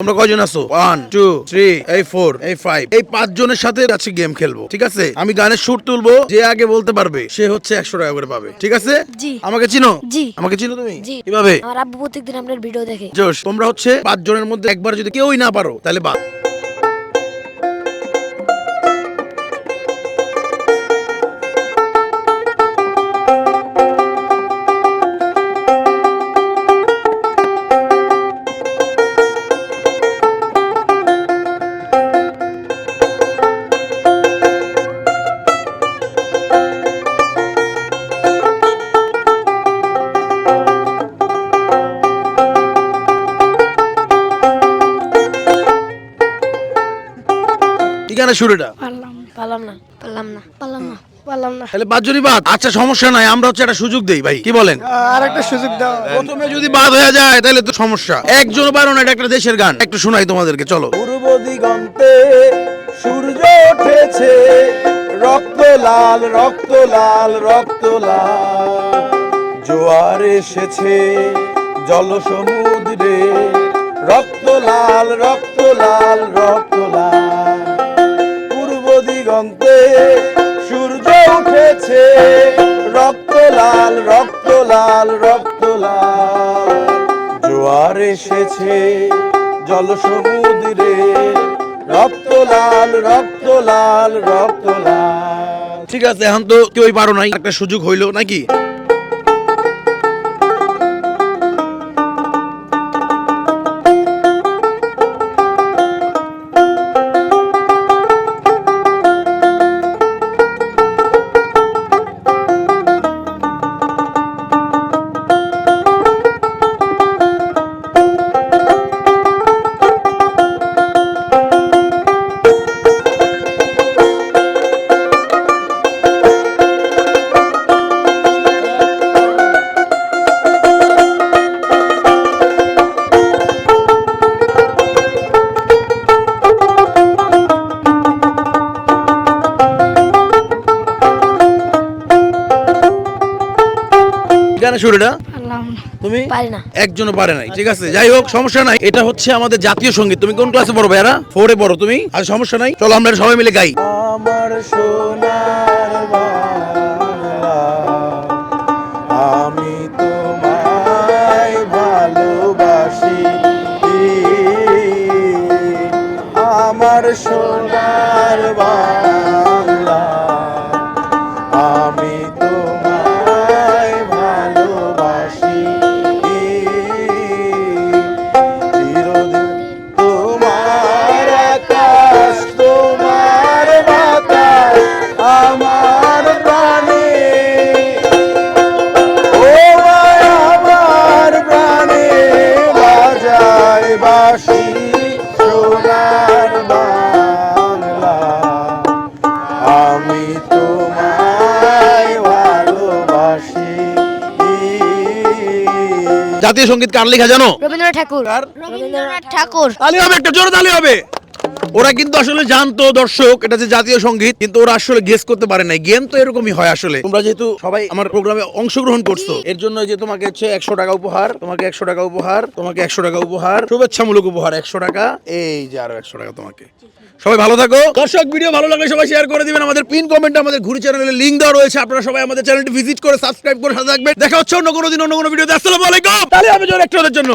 তোমরা কয়জন আছো? ওয়ান টু থ্রি এই ফোর এই ফাইভ এই পাঁচ জনের সাথে গেম খেলব ঠিক আছে? আমি গানের সুর তুলবো যে আগে বলতে পারবে সে হচ্ছে একশো টাকা করে পাবে ঠিক আছে? জি। আমাকে চিনো? জি। আমাকে চিনো তুমি? জি। কীভাবে? আমার আব্বু প্রত্যেকদিন আপনার ভিডিও দেখে। জোশ তোমরা হচ্ছে পাঁচ জনের মধ্যে একবার যদি কেউই না পারো তাহলে বাদ। কি গানের সুর এটা পারলাম পারলাম না। পারলাম না। পারলাম না। পারলাম না। তাহলে পাঁচজনই বাদ আচ্ছা সমস্যা নাই আমরা হচ্ছে একটা সুযোগ দেই ভাই কি বলেন? আর একটা সুযোগ দাও। প্রথমে যদি বাদ হয়ে যায় তাহলে তো সমস্যা। একজন পারো না এটা একটা দেশের গান। একটু শোনাই তোমাদেরকে চলো। পূর্ব দিগন্তে সূর্য উঠেছে রক্ত লাল রক্ত লাল রক্ত লাল। জোয়ার এসেছে জল সমুদ্রে রক্ত লাল রক্ত লাল রক্ত সূর্য উঠেছে, রক্ত লাল রক্ত লাল রক্ত লাল। জোয়ার এসেছে, জল সমুদ্রে, রক্ত লাল রক্ত লাল রক্ত লাল। ঠিক আছে, এখন তো কেউই পারো নাই, একটা সুযোগ হইল নাকি? না তুমি? পারি না। একজনও পারে নাই ঠিক আছে? যাই হোক সমস্যা নাই। এটা হচ্ছে আমাদের জাতীয় সংগীত। তুমি কোন ক্লাসে পড়ো ভাইয়ারা? ফোরে পড়ো তুমি? আর সমস্যা নাই। চলো আমরা সবাই মিলে গাই। আমার সোনার আমি তোমায় ভালোবাসি। আমার সোনার জাতীয় সংগীত কার লেখা জানো? রবীন্দ্রনাথ ঠাকুর। রবীন্দ্রনাথ ঠাকুর। তালি হবে একটা জোরে তালি হবে। ওরা কিন্তু আসলে জানতো, দর্শক, এটা যে জাতীয় সংগীত, কিন্তু ওরা আসলে গেস করতে পারে নাই। গেম তো এরকমই হয় আসলে। তোমরা যেহেতু সবাই আমার প্রোগ্রামে অংশগ্রহণ করছ, এর জন্য যে তোমাকে হচ্ছে একশো টাকা উপহার, তোমাকে একশো টাকা উপহার, তোমাকে একশো টাকা উপহার, শুভেচ্ছামূলক উপহার একশো টাকা, এই যে আরও একশো টাকা তোমাকে। সবাই ভালো থাকো। দর্শক ভিডিও ভালো লাগলে সবাই শেয়ার করে দিবেন। আমাদের পিন কমেন্টে আমাদের ঘুরি চ্যানেলের লিঙ্ক দেওয়া রয়েছে। আপনারা সবাই আমাদের চ্যানেলটি ভিজিট করে সাবস্ক্রাইব করে সাথে থাকবেন। দেখা হচ্ছে অন্য কোনো দিন, অন্য কোনো ভিডিওতে আসসালামু আলাইকুম। তাহলে আমি জোর একটা জন্য।